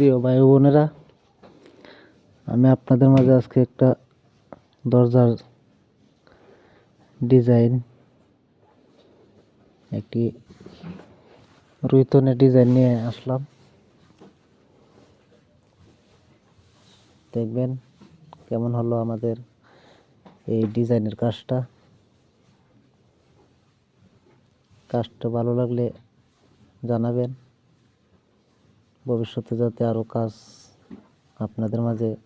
প্রিয় ভাই বোনেরা, আমি আপনাদের মাঝে আজকে একটা দরজার ডিজাইন, একটি রুইতনের ডিজাইন নিয়ে আসলাম। দেখবেন কেমন হলো আমাদের এই ডিজাইনের কাজটা। কাজটা ভালো লাগলে জানাবেন। ভবিষ্যতে যাতে আরও কাজ আপনাদের মাঝে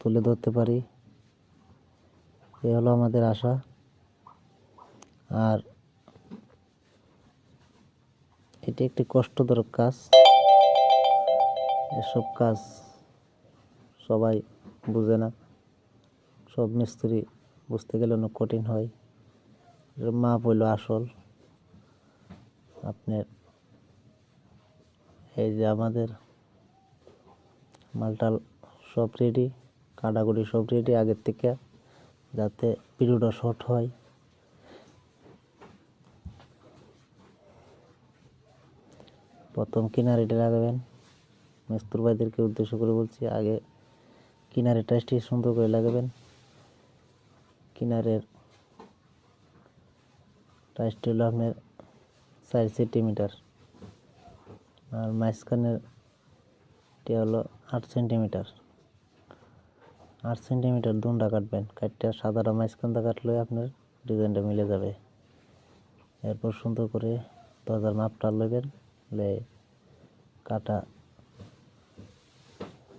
তুলে ধরতে পারি। এ হলো আমাদের আশা। আর এটি একটি কষ্টদায়ক কাজ। এসব কাজ সবাই বুঝে না। সব মিস্ত্রি বুঝতে গেলে অনেক কঠিন হয়। মাপ হইল আসল। আপনার এই যে আমাদের মালটাল সব রেডি কাটাকুটি সব রেডি আগের থেকে, যাতে পিরিয়ডটা শর্ট হয়। প্রথম কিনারিটা লাগাবেন। মিস্তুর ভাইদেরকে উদ্দেশ্য করে বলছি, আগে কিনারে টাইসটি সুন্দর করে লাগাবেন। কিনারের টাইসটি হলো আপনার চার সেন্টিমিটার আর মাঝখানের টি হলো আট সেন্টিমিটার। আট সেন্টিমিটার দুনটা কাটবেন কাটটা সাদাটা মাঝখানটা কাটলে আপনার ডিজাইনটা মিলে যাবে। এরপর সুন্দর করে দরজার মাপটা লইবেন লে কাটা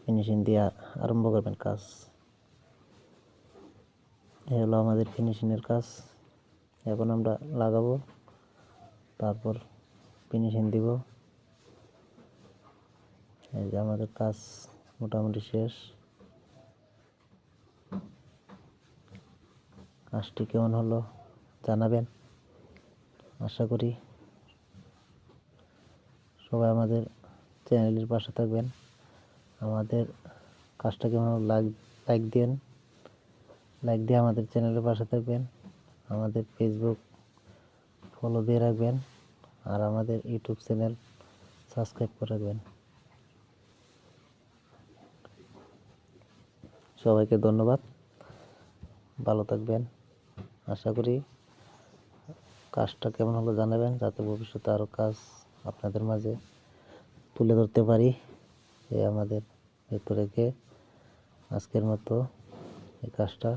ফিনিশিং দিয়ে আরম্ভ করবেন কাজ। এই হলো আমাদের ফিনিশিংয়ের কাজ। এখন আমরা লাগাবো, তারপর ফিনিশিং দিব। এই যে আমাদের কাজ মোটামুটি শেষ। কাজটি কেমন হলো জানাবেন? আশা করি সবাই আমাদের চ্যানেলের পাশে থাকবেন। আমাদের কাজটা কেমন লাইক লাইক দিন লাইক দিয়ে আমাদের চ্যানেলের পাশে থাকবেন। আমাদের ফেসবুক ফলো দিয়ে রাখবেন। আর আমাদের ইউটিউব চ্যানেল সাবস্ক্রাইব করে রাখবেন। সবাইকে ধন্যবাদ। ভালো থাকবেন। আশা করি কাজটা কেমন হলো জানাবেন, যাতে ভবিষ্যতে আরও কাজ আপনাদের মাঝে তুলে ধরতে পারি। এ আমাদের ভেতরে রেখে আজকের মতো এই কাজটা।